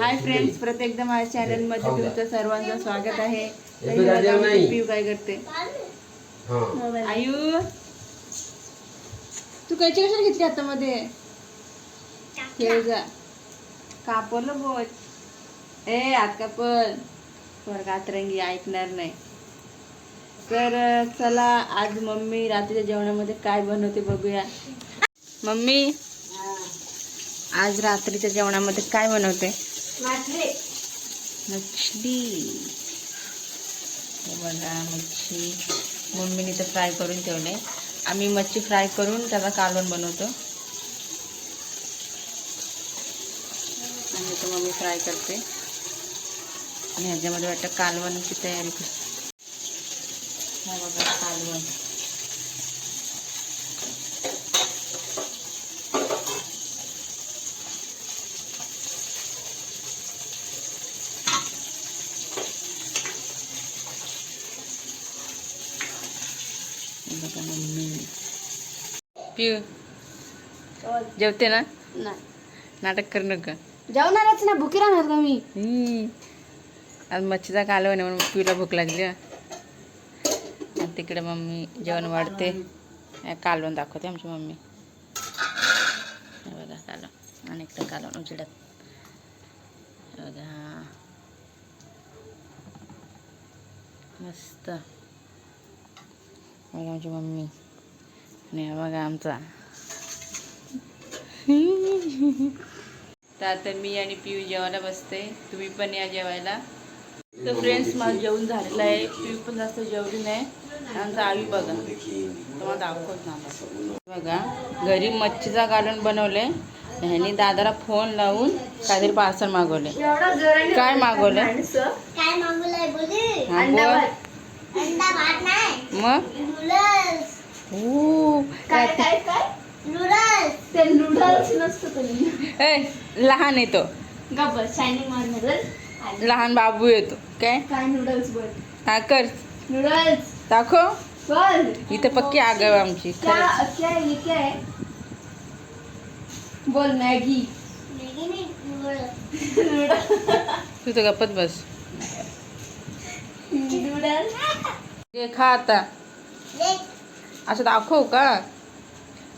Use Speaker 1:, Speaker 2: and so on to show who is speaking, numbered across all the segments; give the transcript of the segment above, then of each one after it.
Speaker 1: Hi friends परत एकदा माझ्या
Speaker 2: चॅनलमध्ये का?
Speaker 1: तुमचं सर्वांचं स्वागत आहे.
Speaker 2: हे.
Speaker 1: पिऊ काय करते?
Speaker 2: हा.
Speaker 1: आयु. तू कैची कशाला घेतली हातामध्ये खेळ जा. कापलं बोल. ए हात कापल वर्गात रंगी ऐकणार नाही. तर चला आज मम्मी रात्रीच्या जेवणामध्ये काय बनवते बघूया. मम्मी आज रात्रीच्या जेवणामध्ये काय बनवते? मछली। बघा मच्छी. मम्मीने तर फ्राय करून ठेवले. आम्ही मच्छी फ्राय करून त्याला कालवण बनवतो. आणि तो मम्मी फ्राय करते. आणि ह्याच्यामध्ये वाटतं कालवणची तयारी करते बघा कालवण. बघा मम्मी पिऊ. जेवते ना? नाटक करू नका.
Speaker 3: जेवणारच ना भुकी राहणार का मी.
Speaker 1: आज मच्छीचा कालवण आहे म्हणून पिऊला भूक लागली. हं. आणि तिकडे मम्मी जेवण वाढते. कालवण दाखवते आमची मम्मी. बघा कालवण. अनेकदा कालवण उजेडात. बघा. हा. मस्त. बघा आमची मम्मी. आणि बघा आमचा. तर आता मी आणि पिऊ जेवायला बसते. तुम्ही पण या जेवायला. तर फ्रेंड्स माझं जेवण झालेलं आहे. पिऊ पण जास्त जेवली नाही. आमचा आई बघा. तुम्हाला दाखवत ना बघा घरी मच्छीचा कालवण बनवले. ह्यानी दादाला फोन लावून काहीतरी पार्सल मागवले. काय मागवलं?
Speaker 4: काय मागवलंय
Speaker 1: हा, मग?
Speaker 4: नूडल्स
Speaker 1: ओ,
Speaker 3: काय काय काय
Speaker 4: नूडल्स
Speaker 3: ते नूडल्स नसतं तुम्ही
Speaker 1: ए, लहान येतो. लहान बाबू येतो. काय?
Speaker 3: काय नूडल्स बोल?
Speaker 1: हा कर.
Speaker 3: नूडल्स
Speaker 1: दाखव.
Speaker 3: बोल.
Speaker 1: इथे पक्की आगाव आहे आमची.
Speaker 3: क्या बोल मॅगी.
Speaker 4: मॅगी नाही नूडल्स
Speaker 3: नूडल्स
Speaker 1: तू तर गप्पत बस.
Speaker 3: नूडल्स
Speaker 1: हे खा आता. असं दाखव का?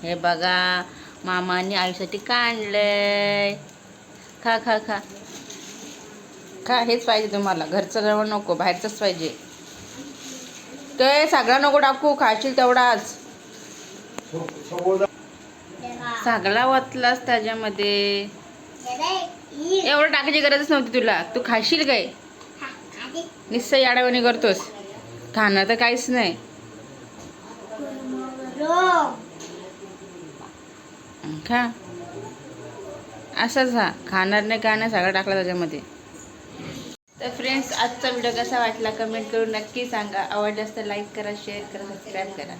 Speaker 1: हे बघा मामाने आईसाठी का आणलंय खा खा खा. खा हेच पाहिजे तुम्हाला. घरचं जेवण नको बाहेरचंच पाहिजे. ते सगळा नको टाकू खाशील तेवढाच. सगळा वतलास त्याच्यामध्ये. एवढं टाकायची गरजच नव्हती तुला. तू खाशील काय? निस्स याडावणी करतोस. खाणं तर काहीच नाही. खा. असंच हा खाणार नाही काय नाही सगळं टाकलं त्याच्यामध्ये. तर फ्रेंड्स आजचा व्हिडिओ कसा वाटला? कमेंट करून नक्की सांगा. आवडल्यास तर लाईक करा शेअर करा सबस्क्राईब करा.